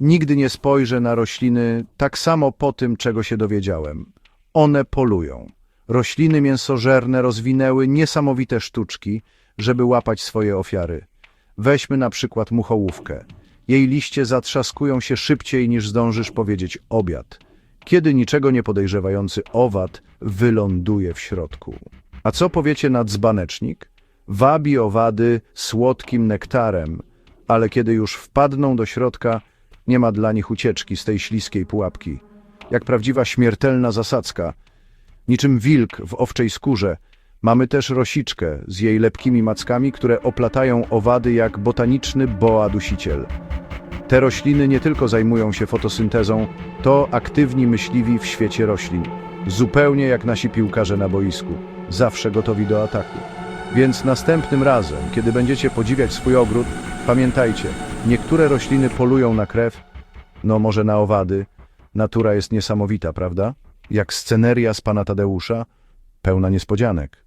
Nigdy nie spojrzę na rośliny tak samo po tym, czego się dowiedziałem. One polują. Rośliny mięsożerne rozwinęły niesamowite sztuczki, żeby łapać swoje ofiary. Weźmy na przykład muchołówkę. Jej liście zatrzaskują się szybciej niż zdążysz powiedzieć obiad, kiedy niczego nie podejrzewający owad wyląduje w środku. A co powiecie na dzbanecznik? Wabi owady słodkim nektarem, ale kiedy już wpadną do środka, nie ma dla nich ucieczki z tej śliskiej pułapki. Jak prawdziwa śmiertelna zasadzka. Niczym wilk w owczej skórze, mamy też rosiczkę z jej lepkimi mackami, które oplatają owady jak botaniczny boa dusiciel. Te rośliny nie tylko zajmują się fotosyntezą, to aktywni myśliwi w świecie roślin. Zupełnie jak nasi piłkarze na boisku, zawsze gotowi do ataku. Więc następnym razem, kiedy będziecie podziwiać swój ogród, pamiętajcie, niektóre rośliny polują na krew, no może na owady. Natura jest niesamowita, prawda? Jak sceneria z pana Tadeusza, pełna niespodzianek.